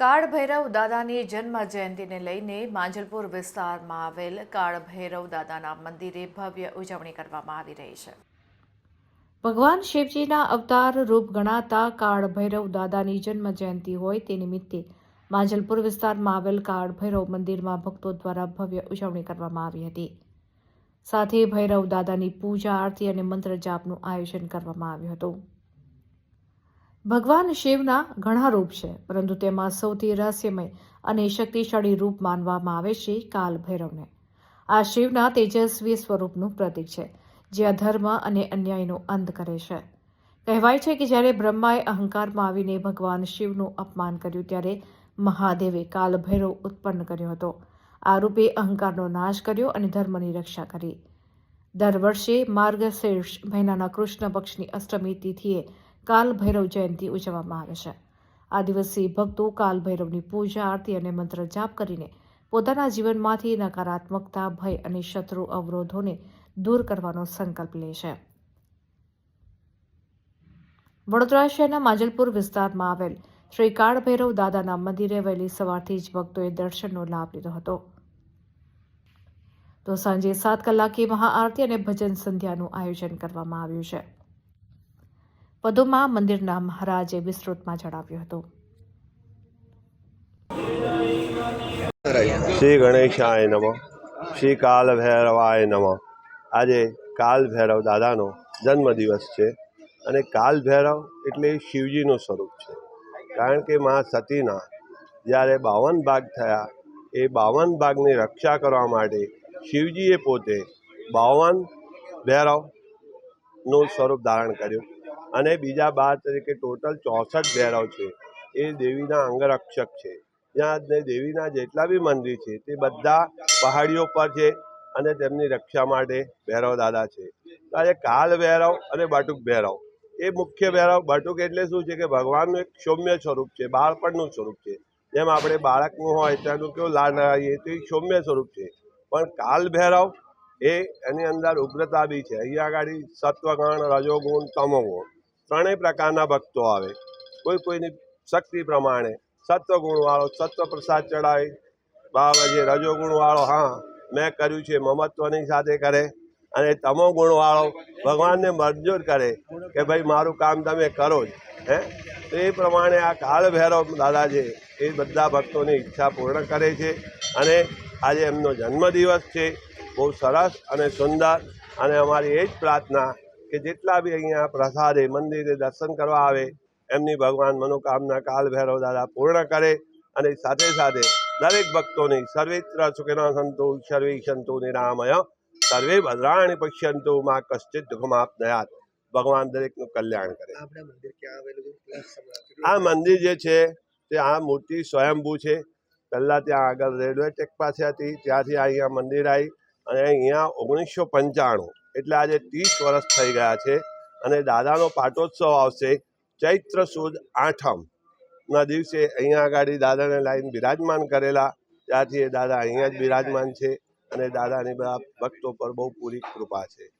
કાળ ભૈરવ દાદાની જન્મ જયંતિને લઈને માંજલપુર વિસ્તારમાં આવેલ કાળ ભૈરવ દાદાના મંદિરે ભવ્ય ઉજવણી કરવામાં આવી રહી છે. ભગવાન શિવજીના અવતાર રૂપ ગણાતા કાળ ભૈરવ દાદાની જન્મ જયંતિ હોય તે નિમિત્તે માંજલપુર વિસ્તારમાં આવેલ કાળ ભૈરવ મંદિરમાં ભક્તો દ્વારા ભવ્ય ઉજવણી કરવામાં આવી હતી. સાથે ભૈરવ દાદાની પૂજા આરતી અને મંત્ર જાપનું આયોજન કરવામાં આવ્યું હતું. ભગવાન શિવના ઘણા રૂપ છે, પરંતુ તેમાં સૌથી રહસ્યમય અને શક્તિશાળી રૂપ માનવામાં આવે છે કાલ ભૈરવને આ શિવના તેજસ્વી સ્વરૂપનું પ્રતીક છે, જે અધર્મ અને અન્યાયનો અંત કરે છે. કહેવાય છે કે જ્યારે બ્રહ્માએ અહંકારમાં આવીને ભગવાન શિવનું અપમાન કર્યું, ત્યારે મહાદેવે કાલ ભૈરવ ઉત્પન્ન કર્યો હતો. આ રૂપે અહંકારનો નાશ કર્યો અને ધર્મની રક્ષા કરી. દર વર્ષે માર્ગશીર્ષ મહિનાના કૃષ્ણ પક્ષની અષ્ટમી તિથિએ કાલ ભૈરવ જયંતિ ઉજવવામાં આવે છે. આ દિવસે ભક્તો કાલ ભૈરવની પૂજા, આરતી અને મંત્ર જાપ કરીને પોતાના જીવનમાંથી નકારાત્મકતા, ભય અને શત્રુ અવરોધોને દૂર કરવાનો સંકલ્પ લે છે. વડોદરા શહેરના માજલપુર વિસ્તારમાં આવેલ શ્રી કાળ ભૈરવ દાદાના મંદિરે વહેલી સવારથી જ ભક્તોએ દર્શનનો લાભ લીધો હતો. તો સાંજે સાત કલાકે મહાઆરતી અને ભજન સંધ્યાનું આયોજન કરવામાં આવ્યું છે. વધુમાં મંદિરના મહારાજે વિસ્તૃતમાં જણાવ્યું હતું. શ્રી ગણેશાય નમઃ. શ્રી કાલ ભૈરવાય નમઃ. આજે કાલ ભૈરવ દાદાનો જન્મદિવસ છે અને કાલ ભૈરવ એટલે શિવજીનું સ્વરૂપ છે. કારણ કે મા સતીના જ્યારે બાવન ભાગ થયા, એ બાવન ભાગની રક્ષા કરવા માટે શિવજીએ પોતે બાવન ભૈરવનું સ્વરૂપ ધારણ કર્યું. અને બીજા બાર તરીકે ટોટલ ચોસઠ ભૈરવ છે. એ દેવીના અંગરક્ષક છે. જ્યાં દેવીના જેટલા બી મંદિર છે, તે બધા પહાડીઓ પર છે અને તેમની રક્ષા માટે ભૈરવ દાદા છે. આજે કાલ ભૈરવ અને બટુક ભૈરવ એ મુખ્ય ભૈરવ બટુક એટલે શું છે કે ભગવાનનું એક સૌમ્ય સ્વરૂપ છે, બાળપણનું સ્વરૂપ છે. જેમ આપણે બાળકનું હોય તેનું કેવું લાડ લગાવીએ, તો એ સૌમ્ય સ્વરૂપ છે. પણ કાલ ભૈરવ એ એની અંદર ઉગ્રતા બી છે. અહીંયા આગળ સત્વગણ, રજોગુણ, તમોગુણ. ત્રણેય પ્રકારના ભક્તો આવે. કોઈ કોઈની શક્તિ પ્રમાણે સત્વગુણવાળો સત્વ પ્રસાદ ચડાવે. બાબાજી રજોગુણ વાળો હા, મેં કર્યું છે, મમત્વની સાથે કરે અને તમો ગુણવાળો ભગવાનને મંજૂર કરે કે ભાઈ, મારું કામ તમે કરો જ, હે? તો એ પ્રમાણે આ કાળ ભૈરવ દાદા એ બધા ભક્તોની ઈચ્છા પૂર્ણ કરે છે અને આજે એમનો જન્મદિવસ છે. બહુ સરસ અને સુંદર અને અમારી એ જ પ્રાર્થના કે જેટલા બી અહીંયા પ્રસાદે મંદિરે દર્શન કરવા આવે એમની ભગવાન મનોકામના કાલ ભૈરવ દાદા પૂર્ણ કરે અને સાથે સાથે દરેક ભક્તોની સર્વેત્ર સુખિનો સંતો સર્વે સંતો નિરામય સર્વે ભદ્રાણી પશ્યંતો માં કશ્ચિત દુઃખમાપનયાત ભગવાન દરેકનું કલ્યાણ કરે. આ મંદિર જે છે તે આ મૂર્તિ સ્વયંભૂ છે. પહેલાં ત્યાં આગળ રેલવે ટ્રેક પાસે હતી ત્યાંથી અહીંયા મંદિર આવી અને અહીંયા ઓગણીસો પંચાણું એટલે આજે ત્રીસ વર્ષ થઈ ગયા છે અને દાદાનો પાટોત્સવ આવશે ચૈત્ર સુદ આઠમના દિવસે અહીંયા આગળ દાદાને લાઈન બિરાજમાન કરેલા. ત્યાંથી એ દાદા અહીંયા જ બિરાજમાન છે અને દાદાની બધા ભક્તો પર બહુ પૂરી કૃપા છે.